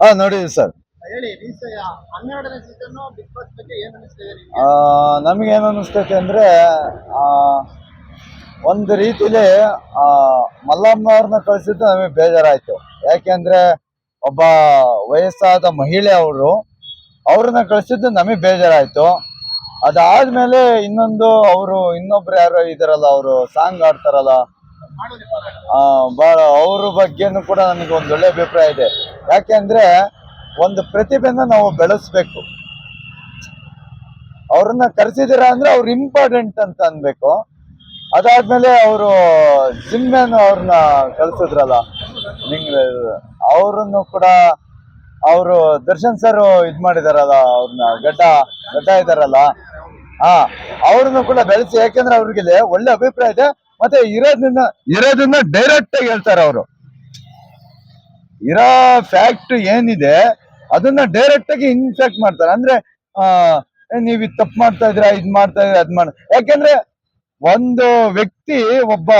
ಹಾ ನೋಡಿದ್ವಿ ಸರ್. ನಮ್ಗೆ? ಏನ್ ಅನಿಸ್ತೈತೆ ಅಂದ್ರೆ ಆ, ಒಂದು ರೀತಿಲಿ ಆ ಮಲ್ಲಮ್ಮ ಅವ್ರನ್ನ ಕಳ್ಸಿದ್ದು ನಮಗೆ ಬೇಜಾರಾಯ್ತು. ಯಾಕೆಂದ್ರೆ ಒಬ್ಬ ವಯಸ್ಸಾದ ಮಹಿಳೆ ಅವರು ಅವ್ರನ್ನ ಕಳಿಸಿದ್ದು ನಮಗೆ ಬೇಜಾರಾಯ್ತು. ಅದಾದ್ಮೇಲೆ ಇನ್ನೊಂದು ಅವರು ಇನ್ನೊಬ್ರು ಯಾರೋ ಇದಾರಲ್ಲ ಅವರು ಸಾಂಗ್ ಆಡ್ತಾರಲ್ಲ ಬಹಳ ಅವ್ರ ಬಗ್ಗೆನೂ ಕೂಡ ನನಗೆ ಒಂದು ಒಳ್ಳೆ ಅಭಿಪ್ರಾಯ ಇದೆ. ಯಾಕೆಂದ್ರೆ ಒಂದು ಪ್ರತಿಭೆನ ನಾವು ಬೆಳೆಸ್ಬೇಕು. ಅವ್ರನ್ನ ಕರೆಸಿದಿರ ಅಂದರೆ ಅವ್ರು ಇಂಪಾರ್ಟೆಂಟ್ ಅಂತ ಅನ್ಬೇಕು. ಅದಾದ್ಮೇಲೆ ಅವರು ಜಿಮ್ಮೆನ್ ಅವ್ರನ್ನ ಕಳ್ಸಿದ್ರಲ್ಲ, ನಿಂಗೆ ಅವರನ್ನು ಕೂಡ ಅವರು ದರ್ಶನ್ ಸರ್ ಇದು ಮಾಡಿದಾರಲ್ಲ, ಅವ್ರನ್ನ ಗಡ್ಡ ಗಡ್ಡ ಇದಾರಲ್ಲ, ಹಾ, ಅವ್ರನ್ನು ಕೂಡ ಬೆಳೆಸಿ, ಯಾಕೆಂದ್ರೆ ಅವ್ರಿಗೆ ಒಳ್ಳೆ ಅಭಿಪ್ರಾಯ ಇದೆ, ಮತ್ತೆ ಇರೋದನ್ನ ಇರೋದನ್ನ ಡೈರೆಕ್ಟ್ ಆಗಿ ಹೇಳ್ತಾರೆ ಅವರು. ಇರೋ ಫ್ಯಾಕ್ಟ್ ಏನಿದೆ, ಅದನ್ನ ಡೈರೆಕ್ಟ್ ಆಗಿ ಇನ್ಫೆಕ್ಟ್ ಮಾಡ್ತಾರೆ. ಅಂದ್ರೆ ನೀವ್ ಇದು ತಪ್ಪು ಮಾಡ್ತಾ ಇದ್ರ ಇದ್ ಮಾಡ್ತಾ ಇದ್ರ ಅದ್ ಮಾಡ, ಯಾಕೆಂದ್ರೆ ಒಂದು ವ್ಯಕ್ತಿ ಒಬ್ಬ,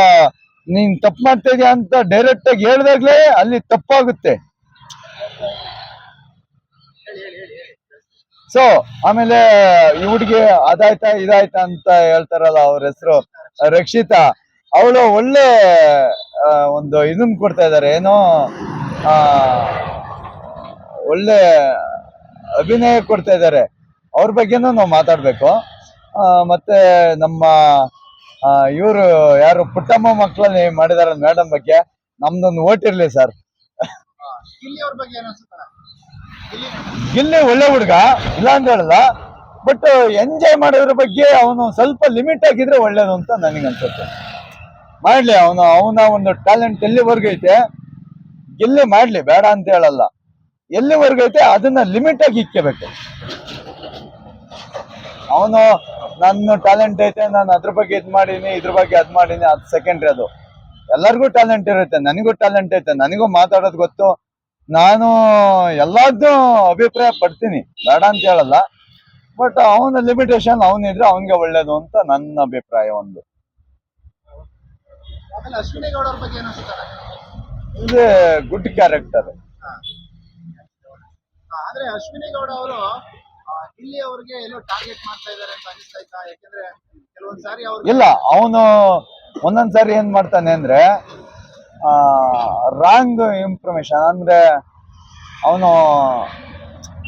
ನೀನ್ ತಪ್ಪು ಮಾಡ್ತಾ ಇದೀಯ ಅಂತ ಡೈರೆಕ್ಟ್ ಆಗಿ ಹೇಳ್ದಾಗ್ಲೇ ಅಲ್ಲಿ ತಪ್ಪಾಗುತ್ತೆ. ಸೊ ಆಮೇಲೆ ಈ ಹುಡುಗಿ ಅದಾಯ್ತಾ, ಇದಾಯ್ತಾ ಅಂತ ಹೇಳ್ತಾರಲ್ಲ ಅವ್ರ ಹೆಸರು, ರಕ್ಷಿತಾ. ಅವಳು ಒಳ್ಳೆ ಒಂದು ಇದನ್ ಕೊಡ್ತಾ ಇದಾರೆ. ಏನೋ ಒಳ್ಳೆ ಅಭಿನಯ ಕೊಡ್ತಾ ಇದ್ದಾರೆ. ಅವ್ರ ಬಗ್ಗೆನೂ ನಾವು ಮಾತಾಡ್ಬೇಕು. ಆ, ಮತ್ತೆ ನಮ್ಮ ಇವರು ಯಾರು ಪುಟ್ಟಮ್ಮ ಮಕ್ಕಳಲ್ಲಿ ಮಾಡಿದಾರ ಮೇಡಮ್ ಬಗ್ಗೆ ನಮ್ದೊಂದು ಓಟ್ ಇರ್ಲಿ ಸರ್ ಗಿಲ್ಲಿ ಒಳ್ಳೆ ಹುಡುಗ ಇಲ್ಲ ಅಂತ ಹೇಳಲ್ಲ ಬಟ್ ಎಂಜಾಯ್ ಮಾಡೋದ್ರ ಬಗ್ಗೆ ಅವನು ಸ್ವಲ್ಪ ಲಿಮಿಟ್ ಆಗಿದ್ರೆ ಒಳ್ಳೇದು ಅಂತ ನನಗೆ ಅನ್ಸುತ್ತೆ. ಮಾಡ್ಲಿ ಅವನು ಅವನ ಒಂದು ಟ್ಯಾಲೆಂಟ್ ಎಲ್ಲಿವರೆಗೂ ಐತೆ. ಗಿಲ್ಲಿ ಮಾಡ್ಲಿ? ಬೇಡ ಅಂತ ಹೇಳಲ್ಲ. ಎಲ್ಲಿವರೆಗೂ ಐತೆ? ಅದನ್ನ ಲಿಮಿಟ್ ಆಗಿ ಇಕ್ಕಬೇಕು. ಅವನು, ನನ್ನ ಟ್ಯಾಲೆಂಟ್ ಐತೆ, ನಾನು ಅದ್ರ ಬಗ್ಗೆ ಇದ್ ಮಾಡೀನಿ, ಇದ್ರ ಬಗ್ಗೆ ಅದ್ ಮಾಡೀನಿ, ಅದು ಸೆಕೆಂಡ್ರಿ ಅದು. ಎಲ್ಲರಿಗೂ ಟ್ಯಾಲೆಂಟ್ ಇರುತ್ತೆ, ನನಗೂ ಟ್ಯಾಲೆಂಟ್ ಐತೆ, ನನಗೂ ಮಾತಾಡೋದು ಗೊತ್ತು. ನಾನು ಎಲ್ಲದ್ದು ಅಭಿಪ್ರಾಯ ಪಡ್ತೀನಿ, ಬೇಡ ಅಂತ ಹೇಳಲ್ಲ. ಬಟ್ ಅವನ ಲಿಮಿಟೇಷನ್ ಅವನಿದ್ರೆ ಅವನಿಗೆ ಒಳ್ಳೇದು ಅಂತ ನನ್ನ ಅಭಿಪ್ರಾಯ ಒಂದು. ಇದು ಗುಡ್ ಕ್ಯಾರೆಕ್ಟರ್ ಆದ್ರೆ ಅಶ್ವಿನಿ ಗೌಡ ಅವರು ಇಲ್ಲಿ ಅವ್ರಿಗೆ ಏನೋ ಟಾರ್ಗೆಟ್ ಮಾಡ್ತಾ ಇದ್ದಾರೆ ಅಂತ ಅನಿಸ್ತಾ ಇತ್ತಾ? ಯಾಕಂದ್ರೆ ಕೆಲವೊಂದ್ ಸಾರಿ ಅವ್ರು ಇಲ್ಲ ಅವನು ಒಂದೊಂದ್ಸಾರಿ ಏನ್ ಮಾಡ್ತಾನೆ ಅಂದ್ರೆ ರಾಂಗ್ ಇನ್ಫಾರ್ಮೇಶನ್ ಅಂದ್ರೆ ಅವನು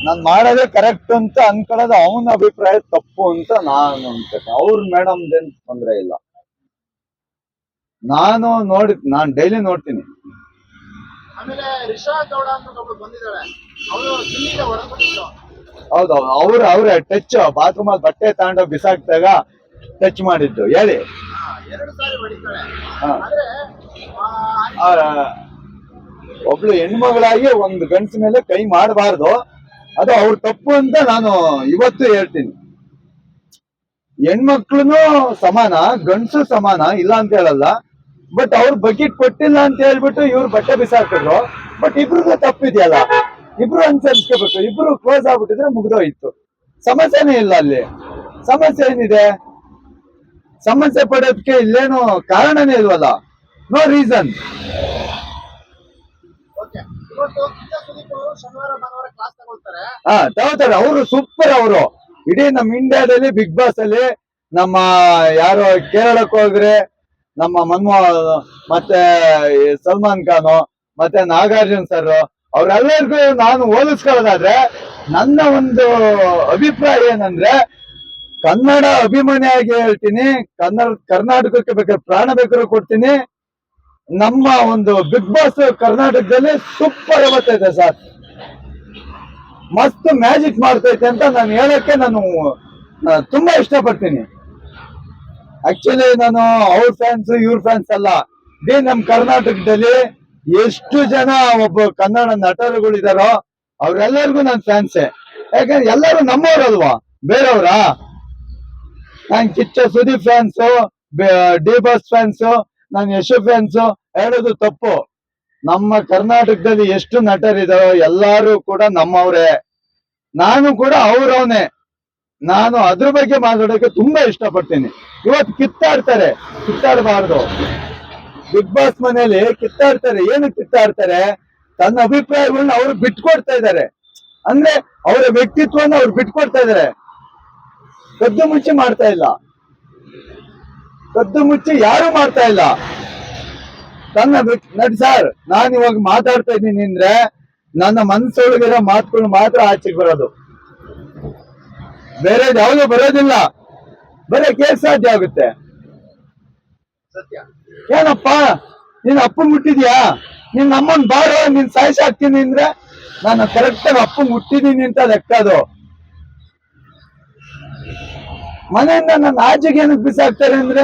ನಾನು ಮಾಡೋದೇ ಕರೆಕ್ಟ್ ಅಂತ ಅನ್ಕೊಳ್ಳೋದು ಅವನ ಅಭಿಪ್ರಾಯ ತಪ್ಪು ಅಂತ ನಾನು ಅನ್ಕೋತೀನಿ ಅವ್ರ ಮೇಡಮ್ದೇನು ತೊಂದರೆ ಇಲ್ಲ. ನಾನು ನೋಡಿ ನಾನು ಡೈಲಿ ನೋಡ್ತೀನಿ. ಆಮೇಲೆ ರಿಷಾ ಗೌಡ ಅಂತ ಒಬ್ಬರು ಬಂದಿದ್ದಾಳೆ ಅವರು ಗಿಲ್ಲಿಗೆ ಹೌದು ಹೌದೌದು ಅವ್ರ ಅವ್ರ ಟಚ್ ಬಾತ್ರೂಮ್ ಅಲ್ಲಿ ಬಟ್ಟೆ ತಗೊಂಡು ಬಿಸಾಕ್ದಾಗ ಟಚ್ ಮಾಡಿದ್ದು. ಹೇಳಿ. ಹಾ, ಎರಡು ಸಾರಿ ಹೊಡಿತಾಳೆ ಹಾ. ಆದ್ರೆ ಆ, ಆ, ಒಬ್ಳು ಹೆಣ್ಮಗಳಾಗಿ ಒಂದು ಗಂಡಸ ಮೇಲೆ ಕೈ ಮಾಡಬಾರ್ದು. ಅದು ಅವ್ರ ತಪ್ಪು ಅಂತ ನಾನು ಇವತ್ತು ಹೇಳ್ತೀನಿ. ಹೆಣ್ಮಕ್ಳುನು ಸಮಾನ ಗಂಡಸು ಸಮಾನ ಇಲ್ಲ ಅಂತ ಹೇಳಲ್ಲ. ಬಟ್ ಅವ್ರ ಬಕೆಟ್ ಕೊಟ್ಟಿಲ್ಲ ಅಂತ ಹೇಳ್ಬಿಟ್ಟು ಇವ್ರು ಬಟ್ಟೆ ಬಿಸಾಕಿದ್ರು ಬಟ್ ಇಬ್ರು ತಪ್ಪಿದೆಯಲ್ಲ? ಇಬ್ರು ಅನ್ಸರಿಸ್ಕೋಬೇಕು. ಇಬ್ರು ಕ್ಲೋಸ್ ಆಗ್ಬಿಟ್ಟಿದ್ರೆ ಮುಗ್ದೋಯ್ತು. ಸಮಸ್ಯೆನೇ ಇಲ್ಲ ಅಲ್ಲಿ. ಸಮಸ್ಯೆ ಏನಿದೆ? ಸಮಸ್ಯೆ ಪಡೋದಕ್ಕೆ ಇಲ್ಲೇನು ಕಾರಣನೇ ಇಲ್ವಲ್ಲ? ನೋ ರೀಸನ್ ಹಾ ತಗೋತಾರೆ ಅವರು ಸೂಪರ್ ಅವರು. ಇಡೀ ನಮ್ ಇಂಡಿಯಾದಲ್ಲಿ ಬಿಗ್ ಬಾಸ್ ಅಲ್ಲಿ ನಮ್ಮ ಯಾರು ಕೇರಳಕ್ಕೆ ಹೋದ್ರೆ ನಮ್ಮ ಮನ್ಮೋಹನ್ ಮತ್ತೆ ಸಲ್ಮಾನ್ ಖಾನ್, ಮತ್ತೆ ನಾಗಾರ್ಜುನ್ ಸರ್ ಅವ್ರೆಲ್ಲರಿಗೂ ನಾನು ಹೋಲಿಸ್ಕೊಳ್ಳೋದಾದ್ರೆ ನನ್ನ ಒಂದು ಅಭಿಪ್ರಾಯ ಏನಂದ್ರೆ, ಕನ್ನಡ ಅಭಿಮಾನಿಯಾಗಿ ಹೇಳ್ತೀನಿ, ಕನ್ನಡ, ಕರ್ನಾಟಕಕ್ಕೆ ಬೇಕಾದ್ರೆ ಪ್ರಾಣ ಬೇಕಾದ್ರೂ ಕೊಡ್ತೀನಿ. ನಮ್ಮ ಒಂದು ಬಿಗ್ ಬಾಸ್ ಕರ್ನಾಟಕದಲ್ಲಿ ಸೂಪರ್ ಇವತ್ತೈತೆ ಸರ್ ಮಸ್ತ್ ಮ್ಯಾಜಿಕ್ ಮಾಡ್ತೈತೆ ಅಂತ ನಾನು ಹೇಳಕ್ಕೆ ನಾನು ತುಂಬಾ ಇಷ್ಟಪಡ್ತೀನಿ. ಆಕ್ಚುಲಿ ನಾನು ಅವ್ರ ಫ್ಯಾನ್ಸ್ ಇವ್ರ ಫ್ಯಾನ್ಸ್ ಅಲ್ಲ. ಇಡೀ ನಮ್ ಕರ್ನಾಟಕದಲ್ಲಿ ಎಷ್ಟು ಜನ ಒಬ್ಬ ಕನ್ನಡ ನಟರುಗಳಿದಾರೋ ಅವ್ರೆಲ್ಲರಿಗೂ ನನ್ ಫ್ಯಾನ್ಸೇ ಯಾಕಂದ್ರೆ ಎಲ್ಲರೂ ನಮ್ಮವ್ರಲ್ವಾ? ಬೇರೆಯವ್ರಾ? ನನ್ Kichcha Sudeep fans D boss fans ನಾನು ಯಶು ಫ್ಯಾನ್ಸು ಹೇಳೋದು ತಪ್ಪು. ನಮ್ಮ ಕರ್ನಾಟಕದಲ್ಲಿ ಎಷ್ಟು ನಟರಿದಾರೋ ಎಲ್ಲಾರು ಕೂಡ ನಮ್ಮವ್ರೆ. ನಾನು ಕೂಡ ಅವ್ರವನೇ. ನಾನು ಅದ್ರ ಬಗ್ಗೆ ಮಾತಾಡೋಕೆ ತುಂಬಾ ಇಷ್ಟಪಡ್ತೀನಿ. ಇವತ್ತು ಕಿತ್ತಾಡ್ತಾರೆ. ಕಿತ್ತಾಡಬಾರ್ದು. ಬಿಗ್ ಬಾಸ್ ಮನೆಯಲ್ಲಿ ಕಿತ್ತಾಡ್ತಾರೆ. ಏನು ಕಿತ್ತಾಡ್ತಾರೆ? ತನ್ನ ಅಭಿಪ್ರಾಯಗಳನ್ನ ಅವರು ಬಿಟ್ಕೊಡ್ತಾ ಇದ್ದಾರೆ. ಅಂದ್ರೆ ಅವರ ವ್ಯಕ್ತಿತ್ವನ ಅವ್ರು ಬಿಟ್ಕೊಡ್ತಾ ಇದ್ದಾರೆ. ಕದ್ದು ಮುಚ್ಚಿ ಮಾಡ್ತಾ ಇಲ್ಲ. ಕದ್ದು ಮುಚ್ಚಿ ಯಾರು ಮಾಡ್ತಾ ಇಲ್ಲ. ತನ್ನ ನಡ್ ಸರ್, ನಾನು ಇವಾಗ ಮಾತಾಡ್ತಾ ಇದ್ದೀನಿ ಅಂದ್ರೆ ನನ್ನ ಮನಸ್ಸೊಳಗಿರೋ ಮಾತುಗಳು ಮಾತ್ರ ಆಚೆಗೆ ಬರೋದು. ಬೇರೆ ಯಾವುದು ಬರೋದಿಲ್ಲ. ಬರೀ ಕೇಸ್ ಸಾಧ್ಯ ಆಗುತ್ತೆ. ಸತ್ಯ. ಏನಪ್ಪ? ನೀನ್ ಅಪ್ಪ ಮುಟ್ಟಿದ್ಯಾ? ನಿನ್ ಅಮ್ಮನ್ ಬಾರೋ ನೀನ್ ಸಾಯಸ ಹಾಕ್ತೀನಿ ಅಂದ್ರೆ ನಾನು ಕರೆಕ್ಟ್ ಆಗಿ ಅಪ್ಪ ಮುಟ್ಟಿದೀನಿ ಅಂತ ಲೆಕ್ಕ ಅದು. ಮನೆಯಿಂದ ನನ್ನ ಆಚೆಗೆ ಏನಕ್ಕೆ ಬಿಸಾಕ್ತಾರೆ ಅಂದ್ರೆ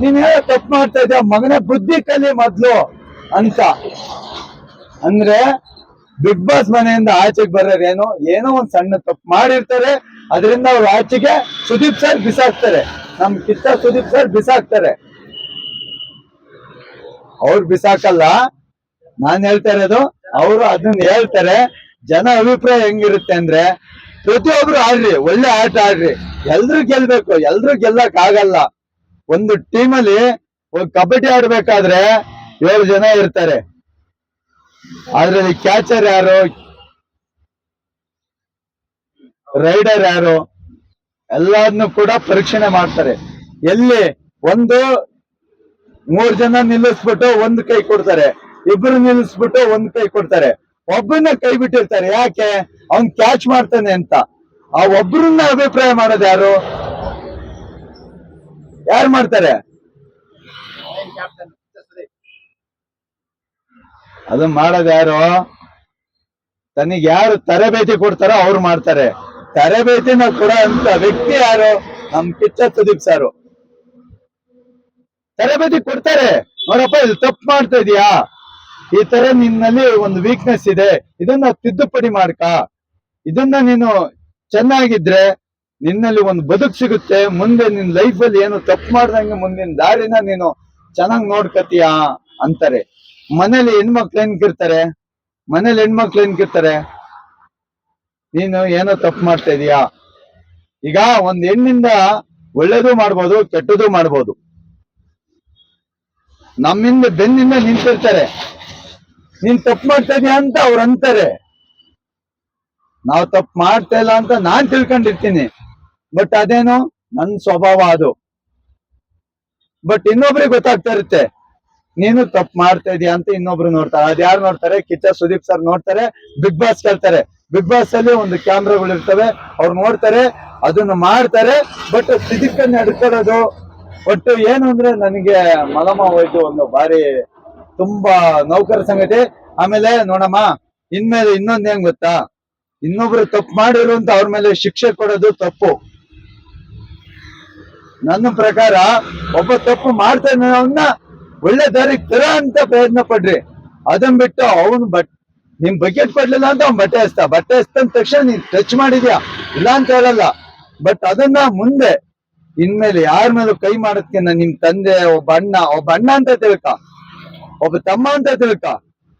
ನೀನ್ ಏನೋ ತಪ್ಪು ಮಾಡ್ತಾ ಇದ್ದೀಯ ಮಗನೇ ಬುದ್ಧಿ ಕಲಿ ಮೊದ್ಲು ಅಂತ. ಅಂದ್ರೆ ಬಿಗ್ ಬಾಸ್ ಮನೆಯಿಂದ ಆಚೆಗೆ ಬರೋರೇನೋ? ಏನೋ ಒಂದ್ ಸಣ್ಣ ತಪ್ಪು ಮಾಡಿರ್ತಾರೆ. ಅದರಿಂದ ಅವ್ರು ಆಚೆಗೆ ಸುದೀಪ್ ಸರ್ ಬಿಸಾಕ್ತಾರೆ. ನಮ್ ಕಿತ್ತ ಸುದೀಪ್ ಸರ್ ಬಿಸಾಕ್ತಾರೆ. ಅವ್ರು ಬಿಸಾಕಲ್ಲ, ನಾನ್ ಹೇಳ್ತಾ ಇರೋದು, ಅವರು ಅದನ್ನ ಹೇಳ್ತಾರೆ, ಜನ ಅಭಿಪ್ರಾಯ ಹೆಂಗಿರುತ್ತೆ ಅಂದ್ರೆ ಪ್ರತಿಯೊಬ್ರು ಆಡ್ರಿ, ಒಳ್ಳೆ ಆಟ ಆಡ್ರಿ. ಎಲ್ರು ಗೆಲ್ಬೇಕು, ಎಲ್ರು ಗೆಲ್ಲಕ್ ಆಗಲ್ಲ. ಒಂದು ಟೀಮಲ್ಲಿ ಕಬಡ್ಡಿ ಆಡ್ಬೇಕಾದ್ರೆ ಏಳು ಜನ ಇರ್ತಾರೆ. ಅದ್ರಲ್ಲಿ ಕ್ಯಾಚರ್ ಯಾರು? ರೈಡರ್ ಯಾರು? ಎಲ್ಲಾದ್ನು ಕೂಡ ಪರೀಕ್ಷಣೆ ಮಾಡ್ತಾರೆ. ಎಲ್ಲಿ ಒಂದು ಮೂರ್ ಜನ ನಿಲ್ಲಿಸ್ಬಿಟ್ಟು ಒಂದ್ ಕೈ ಕೊಡ್ತಾರೆ. ಇಬ್ರು ನಿಲ್ಲಿಸ್ಬಿಟ್ಟು ಒಂದ್ ಕೈ ಕೊಡ್ತಾರೆ. ಒಬ್ಬನ ಕೈ ಬಿಟ್ಟಿರ್ತಾರೆ. ಯಾಕೆ? ಅವ್ನ್ ಕ್ಯಾಚ್ ಮಾಡ್ತಾನೆ ಅಂತ. ಆ ಒಬ್ರನ್ನ ಅಭಿಪ್ರಾಯ ಮಾಡೋದು ಯಾರು? ಯಾರು ಮಾಡ್ತಾರೆ? ಅದು ಮಾಡೋದು ಯಾರು? ತನಗ್ ಯಾರು ತರಬೇತಿ ಕೊಡ್ತಾರೋ ಅವ್ರು ಮಾಡ್ತಾರೆ. ತರಬೇತಿನ ಕೊಡೋ ವ್ಯಕ್ತಿ ಯಾರು? ನಮ್ ಕಿಚ್ಚ ಸುದೀಪ್ ಸಾರು. ತರಬೇತಿ ಕೊಡ್ತಾರೆ. ನೋಡಪ್ಪ, ಇದು ತಪ್ಪು ಮಾಡ್ತಾ ಇದೀಯಾ? ಈ ತರ ನಿನ್ನಲ್ಲಿ ಒಂದು ವೀಕ್ನೆಸ್ ಇದೆ. ಇದನ್ನ ತಿದ್ದುಪಡಿ ಮಾಡ್ಕ. ಇದನ್ನ ನೀನು ಚೆನ್ನಾಗಿದ್ರೆ ನಿನ್ನಲ್ಲಿ ಒಂದು ಬದುಕು ಸಿಗುತ್ತೆ. ಮುಂದೆ ನಿನ್ ಲೈಫ್ ಅಲ್ಲಿ ಏನು ತಪ್ಪು ಮಾಡ್ದಂಗೆ ಮುಂದಿನ ದಾರಿನ ನೀನು ಚೆನ್ನಾಗ್ ನೋಡ್ಕತೀಯಾ? ಅಂತಾರೆ. ಮನೇಲಿ ಹೆಣ್ಮಕ್ಳು ಏನ್ಕಿರ್ತಾರೆ ಮನೇಲಿ ಹೆಣ್ಮಕ್ಳು ಏನ್ಕಿರ್ತಾರೆ ನೀನು ಏನೋ ತಪ್ಪು ಮಾಡ್ತಾ ಇದೀಯಾ? ಈಗ ಒಂದ್ ಹೆಣ್ಣಿಂದ ಒಳ್ಳೇದು ಮಾಡ್ಬೋದು ಕೆಟ್ಟದು ಮಾಡ್ಬೋದು. ನಮ್ಮಿಂದ ಬೆನ್ನಿಂದ ನಿಂತಿರ್ತಾರೆ. ನೀನ್ ತಪ್ಪು ಮಾಡ್ತಾ ಇದೀಯ ಅಂತ ಅವ್ರು ಅಂತಾರೆ. ನಾವು ತಪ್ಪು ಮಾಡ್ತಾ ಇಲ್ಲ ಅಂತ ನಾನ್ ತಿಳ್ಕೊಂಡಿರ್ತೀನಿ. ಬಟ್ ಅದೇನು ನನ್ ಸ್ವಭಾವ ಅದು. ಬಟ್ ಇನ್ನೊಬ್ರಿಗೆ ಗೊತ್ತಾಗ್ತಾ ಇರುತ್ತೆ. ನೀನು ತಪ್ಪು ಮಾಡ್ತಾ ಇದೀಯ ಅಂತ ಇನ್ನೊಬ್ರು ನೋಡ್ತಾರೆ. ಅದ್ ಯಾರು ನೋಡ್ತಾರೆ? ಕಿಚ್ಚ ಸುದೀಪ್ ಸರ್ ನೋಡ್ತಾರೆ, ಬಿಗ್ ಬಾಸ್ ಕೇಳ್ತಾರೆ. ಬಿಗ್ ಬಾಸ್ ಅಲ್ಲಿ ಒಂದು ಕ್ಯಾಮ್ರಾಗಳು ಇರ್ತವೆ. ಅವ್ರು ನೋಡ್ತಾರೆ, ಅದನ್ನ ಮಾಡ್ತಾರೆ, ಬಟ್ ಸಿದಿಕ್ಕನ್ನ ಹಿಡ್ಕೊಳ್ಳೋದು. ಒಟ್ಟು ಏನು ಅಂದ್ರೆ ನನಗೆ ಮಲಮ ಹೋಯ್ತು ಒಂದು ಬಾರಿ ತುಂಬಾ ನೌಕರ ಸಂಗತಿ. ಆಮೇಲೆ ನೋಡಮ್ಮ, ಇನ್ಮೇಲೆ ಇನ್ನೊಂದ್ ಏನ್ ಗೊತ್ತಾ? ಇನ್ನೊಬ್ರು ತಪ್ಪು ಮಾಡಿರು ಅಂತ ಅವ್ರ ಮೇಲೆ ಶಿಕ್ಷೆ ಕೊಡೋದು ತಪ್ಪು. ನನ್ನ ಪ್ರಕಾರ ಒಬ್ಬ ತಪ್ಪು ಮಾಡ್ತಾನೆ ಅವನ್ನ ಒಳ್ಳೆ ದಾರಿ ತರ ಅಂತ ಪ್ರಯತ್ನ ಪಡ್ರಿ. ಅದನ್ ಬಿಟ್ಟು ಅವನು ಬಟ್ ನಿಮ್ ಬಕೆಟ್ ಕೊಡ್ಲಿಲ್ಲ ಅಂತ ಅವ್ನ್ ಬಟ್ಟೆ ಹಚ್ತಾ ಬಟ್ಟೆ ಹಚ್ತಂದ ತಕ್ಷಣ ನೀನ್ ಟಚ್ ಮಾಡಿದ್ಯಾ? ಇಲ್ಲ ಅಂತ ಹೇಳಲ್ಲ. ಬಟ್ ಅದನ್ನ ಮುಂದೆ, ಇನ್ಮೇಲೆ ಯಾರ ಮೇಲೂ ಕೈ ಮಾಡೋದ್ಕಿನ್ನ ನಿಮ್ ತಂದೆ, ಒಬ್ಬ ಅಣ್ಣ ಒಬ್ಬ ಅಣ್ಣ ಅಂತ ತಿಳ್ಕ. ಒಬ್ಬ ತಮ್ಮ ಅಂತ ತಿಳ್ಕ.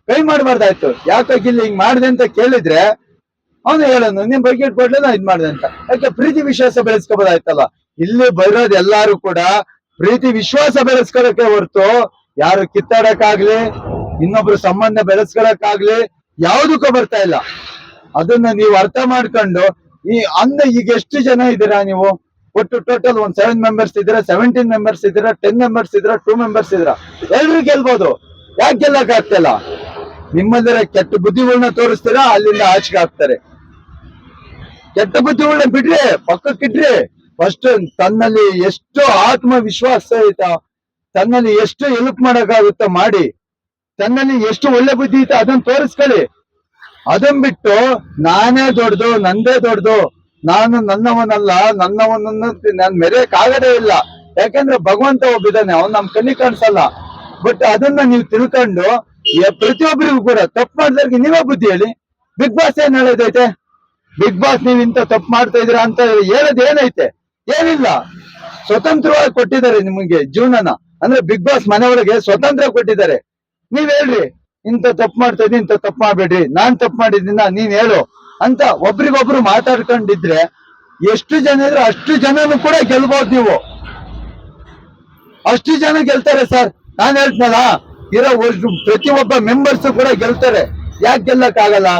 ಕೈ ಮಾಡಬಾರ್ದಾಯ್ತು. ಯಾಕಾಗಿ ಇಲ್ಲಿ ಹಿಂಗ್ ಮಾಡಿದೆ ಅಂತ ಕೇಳಿದ್ರೆ, ಅವನು ಹೇಳೋನು, ನಿಮ್ ಬಕೆಟ್ ಕೊಡ್ಲಿಲ್ಲ ಇದ್ ಮಾಡಿದೆ ಅಂತ. ಯಾಕೆ ಪ್ರೀತಿ ವಿಶ್ವಾಸ ಬೆಳೆಸ್ಕೋಬೋದಾಯ್ತಲ್ಲ? ಇಲ್ಲಿ ಬರೋದ್ ಎಲ್ಲಾರು ಕೂಡ ಪ್ರೀತಿ ವಿಶ್ವಾಸ ಬೆಳೆಸ್ಕೊಳಕ್ಕೆ ಹೊರತು ಯಾರು ಕಿತ್ತಾಡಕ್ಕಾಗ್ಲಿ, ಇನ್ನೊಬ್ರು ಸಂಬಂಧ ಬೆಳೆಸ್ಕೊಳಕ್ಕಾಗ್ಲಿ ಯಾವ್ದಕ್ಕೂ ಬರ್ತಾ ಇಲ್ಲ. ಅದನ್ನ ನೀವು ಅರ್ಥ ಮಾಡ್ಕೊಂಡು, ಈ ಅಂದ ಈಗ ಎಷ್ಟು ಜನ ಇದ್ದೀರಾ ನೀವು? ಒಟ್ಟು ಟೋಟಲ್ ಒಂದ್ ಸೆವೆನ್ ಮೆಂಬರ್ಸ್ ಇದ್ದೀರಾ ಸೆವೆಂಟೀನ್ ಮೆಂಬರ್ಸ್ ಇದ್ದೀರಾ ಟೆನ್ ಮೆಂಬರ್ಸ್ ಇದ್ದೀರಾ ಟೂ ಮೆಂಬರ್ಸ್ ಇದ್ದೀರಾ? ಎಲ್ರಿಗೂ ಗೆಲ್ಬಹುದು ಯಾಕೆ ಗೆಲ್ಲಕ್ ಆಗ್ತಿಲ್ಲ? ನಿಮ್ಮಂದ್ರೆ ಕೆಟ್ಟ ಬುದ್ಧಿಗಳನ್ನ ತೋರಿಸ್ತೀರಾ? ಅಲ್ಲಿಂದ ಆಚೆಗೆ ಹಾಕ್ತಾರೆ. ಕೆಟ್ಟ ಬುದ್ಧಿಗಳನ್ನ ಬಿಡ್ರಿ, ಪಕ್ಕಕ್ಕಿಡ್ರಿ. ಫಸ್ಟ್ ತನ್ನಲ್ಲಿ ಎಷ್ಟು ಆತ್ಮವಿಶ್ವಾಸ ಐತ ತನ್ನಲ್ಲಿ ಎಷ್ಟು ಹೆಲ್ಪ್ ಮಾಡಕ್ಕಾಗುತ್ತೋ ಮಾಡಿ. ತನ್ನಲ್ಲಿ ಎಷ್ಟು ಒಳ್ಳೆ ಬುದ್ಧಿ ಐತೆ ಅದನ್ನ ತೋರಿಸ್ಕೊಳ್ಳಿ. ಅದನ್ ಬಿಟ್ಟು ನಾನೇ ದೊಡ್ಡದು, ನಂದೇ ದೊಡ್ಡದು. ನಾನು ನನ್ನವನಲ್ಲ, ನನ್ನವನನ್ನು ನಾನ್ ಮೆರೆಯಕ್ ಆಗದೇ ಇಲ್ಲ. ಯಾಕಂದ್ರೆ ಭಗವಂತ ಒಬ್ಬಿದ್ದಾನೆ, ಅವ್ನ್ ನಮ್ ಕಣ್ಣಿಗೆ ಕಾಣಿಸಲ್ಲ. ಬಟ್ ಅದನ್ನ ನೀವು ತಿಳ್ಕೊಂಡು ಪ್ರತಿಯೊಬ್ಬರಿಗೂ ಕೂಡ ತಪ್ಪು ಮಾಡಿದವ್ರಿಗೆ ನೀವೇ ಬುದ್ಧಿ ಹೇಳಿ. ಬಿಗ್ ಬಾಸ್ ಏನ್ ಹೇಳೋದೈತೆ ಬಿಗ್ ಬಾಸ್ ನೀವ್ ಇಂತ ತಪ್ಪು ಮಾಡ್ತಾ ಇದೀರಾ ಅಂತ ಹೇಳೋದ್ ಏನೈತೆ? ಏನಿಲ್ಲ. ಸ್ವತಂತ್ರವಾಗಿ ಕೊಟ್ಟಿದ್ದಾರೆ ನಿಮಗೆ ಜೀವನನ. ಅಂದ್ರೆ ಬಿಗ್ ಬಾಸ್ ಮನೆಯೊಳಗೆ ಸ್ವತಂತ್ರ ಕೊಟ್ಟಿದ್ದಾರೆ. ನೀವ್ ಹೇಳ್ರಿ ಇಂತ ತಪ್ಪು ಮಾಡ್ತಾ ಇದೀನಿ ಇಂತ ತಪ್ಪು ಮಾಡ್ಬೇಡ್ರಿ. ನಾನ್ ತಪ್ಪು ಮಾಡಿದ್ದೀನ ನೀನ್ ಹೇಳು ಅಂತ ಒಬ್ರಿಗೊಬ್ರು ಮಾತಾಡ್ಕೊಂಡಿದ್ರೆ ಎಷ್ಟು ಜನ ಇದ್ರೆ ಅಷ್ಟು ಜನನು ಕೂಡ ಗೆಲ್ಬಹುದು ನೀವು. ಅಷ್ಟು ಜನ ಗೆಲ್ತಾರೆ ಸರ್. ನಾನ್ ಹೇಳ್ತೀನಲ್ಲ, ಇರೋ ಪ್ರತಿ ಪ್ರತಿಯೊಬ್ಬ ಮೆಂಬರ್ಸ್ ಕೂಡ ಗೆಲ್ತಾರೆ. ಯಾಕೆ ಗೆಲ್ಲಕ್ ಆಗಲ್ಲ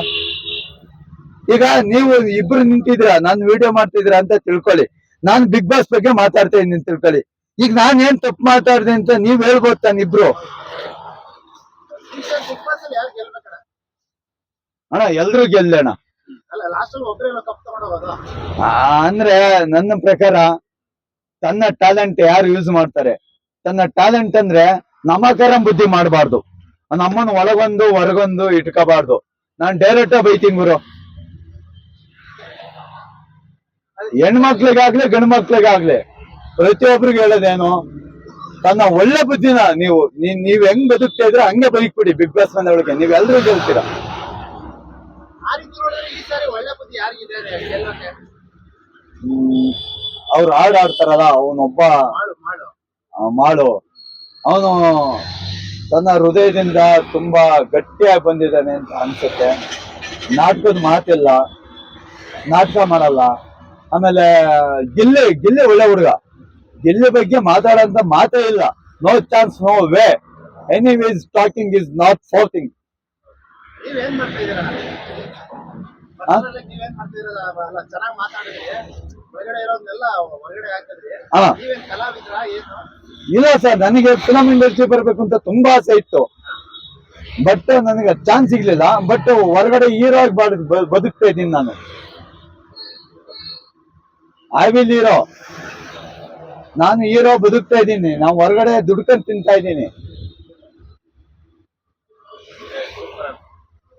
ಈಗ ನೀವು ಇಬ್ರು ನಿಂತಿದ್ರ ನಾನು ವಿಡಿಯೋ ಮಾಡ್ತಿದ್ರ ಅಂತ ತಿಳ್ಕೊಳ್ಳಿ. ನಾನು ಬಿಗ್ ಬಾಸ್ ಬಗ್ಗೆ ಮಾತಾಡ್ತಾ ಇದ್ದೀನಿ ತಿಳ್ಕೊಳ್ಳಿ. ಈಗ ನಾನ್ ಏನ್ ತಪ್ಪು ಮಾತಾಡ್ದೆ ಅಂತ ನೀವ್ ಹೇಳ್ಬೋದು ತಾನ್ ಇಬ್ರು ಈ ಸಲ ಬಿಗ್ ಬಾಸ್ ಅಲ್ಲಿ ಯಾರು ಗೆಲ್ಬೇಕಣ ಅಣ್ಣ ಎಲ್ರು ಆ, ಅಂದ್ರೆ ನನ್ನ ಪ್ರಕಾರ ತನ್ನ ಟ್ಯಾಲೆಂಟ್ ಯಾರು ಯೂಸ್ ಮಾಡ್ತಾರೆ? ತನ್ನ ಟ್ಯಾಲೆಂಟ್ ಅಂದ್ರೆ ನಮಕರಂ ಬುದ್ಧಿ ಮಾಡಬಾರ್ದು. ನಮ್ಮನ್ನ ಒಳಗೊಂದು ಹೊರಗೊಂದು ಇಟ್ಕೋಬಾರ್ದು. ನಾನ್ ಡೈರೆಕ್ಟ್ ಬೈತೀನಿ ಗುರು. ಹೆಣ್ಮಕ್ಳಿಗಾಗ್ಲಿ ಗಂಡು ಮಕ್ಳಿಗಾಗ್ಲಿ ಪ್ರತಿಯೊಬ್ರಿಗೆ ಹೇಳೋದೇನು? ತನ್ನ ಒಳ್ಳೆ ಬುದ್ಧಿನ ನೀವು ನೀವ್ ಹೆಂಗ್ ಬದುಕ್ತಾ ಇದ್ರೆ ಹಂಗೆ ಬದುಕ್ಬಿಡಿ ಬಿಗ್ ಬಾಸ್ ಮನೆ ಒಳಗೆ ನೀವ್ ಒಳ್ಳೆ ಹ್ಮ್, ಅವ್ರು ಹಾಡು ಆಡ್ತಾರಲ್ಲ ಅವನೊಬ್ಬ ಮಾಡು. ಅವನು ತನ್ನ ಹೃದಯದಿಂದ ತುಂಬಾ ಗಟ್ಟಿಯಾಗಿ ಬಂದಿದ್ದಾನೆ ಅಂತ ಅನ್ಸುತ್ತೆ. ನಾಟಕದ ಮಾತಿಲ್ಲ, ನಾಟಕ ಮಾಡಲ್ಲ. ಆಮೇಲೆ ಗಿಲ್ಲಿ, ಗಿಲ್ಲೆ ಒಳ್ಳೆ ಹುಡುಗ. ಗಿಲ್ಲಿ ಬಗ್ಗೆ ಮಾತಾಡೋಂತ ಮಾತೇ ಇಲ್ಲ. No chance no way anyways talking is not ಕಲಾವಿದ್ರ ಇಲ್ಲ ಸರ್ ನನಗೆ ಫಿಲಮ್ ಇಂಡಸ್ಟ್ರಿ ಬರಬೇಕು ಅಂತ ತುಂಬಾ ಆಸೆ ಇತ್ತು. ಬಟ್ ನನಗೆ ಚಾನ್ಸ್ ಸಿಗ್ಲಿಲ್ಲ. ಬಟ್ ಹೊರಗಡೆ ಹೀರೋ ಆಗಿ ಬದುಕ್ತಾ ಇದ್ದೀನಿ ನಾನು. ಐ ವಿಲ್ ಹೀರೋ ನಾನು ಹೀರೋ ಬದುಕ್ತಾ ಇದ್ದೀನಿ. ನಾವು ಹೊರಗಡೆ ದುಡ್ಕೊಂಡು ತಿಂತಾ ಇದ್ದೀನಿ.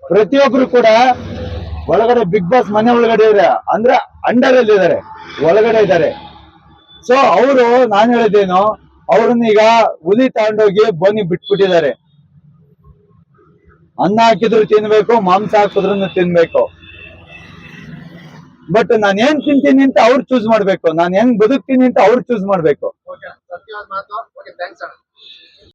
ಪ್ರತಿಯೊಬ್ರು ಕೂಡ ಒಳಗಡೆ ಬಿಗ್ ಬಾಸ್ ಮನೆ ಒಳಗಡೆ ಇದ್ದಾರೆ. ಅಂದ್ರೆ ಅಂಡರ್ ಅಲ್ಲಿ ಇದ್ದಾರೆ. ಒಳಗಡೆ ಇದ್ದಾರೆ. ಸೊ ಅವರು ನಾನು ಹೇಳಿದ್ದೇನು, ಅವ್ರನ್ನ ಈಗ ಹುಲಿ ತಗೊಂಡೋಗಿ ಬೋನಿ ಬಿಟ್ಬಿಟ್ಟಿದ್ದಾರೆ. ಅನ್ನ ಹಾಕಿದ್ರು ತಿನ್ಬೇಕು, ಮಾಂಸ ಹಾಕಿದ್ರು ತಿನ್ಬೇಕು. ಬಟ್ ನಾನು ಏನ್ ತಿಂತೀನಿ ಅಂತ ಅವ್ರು ಚೂಸ್ ಮಾಡ್ಬೇಕು. ನಾನು ಹೆಂಗ್ ಬದುಕ್ತೀನಿ ಅಂತ ಅವ್ರು ಚೂಸ್ ಮಾಡ್ಬೇಕು.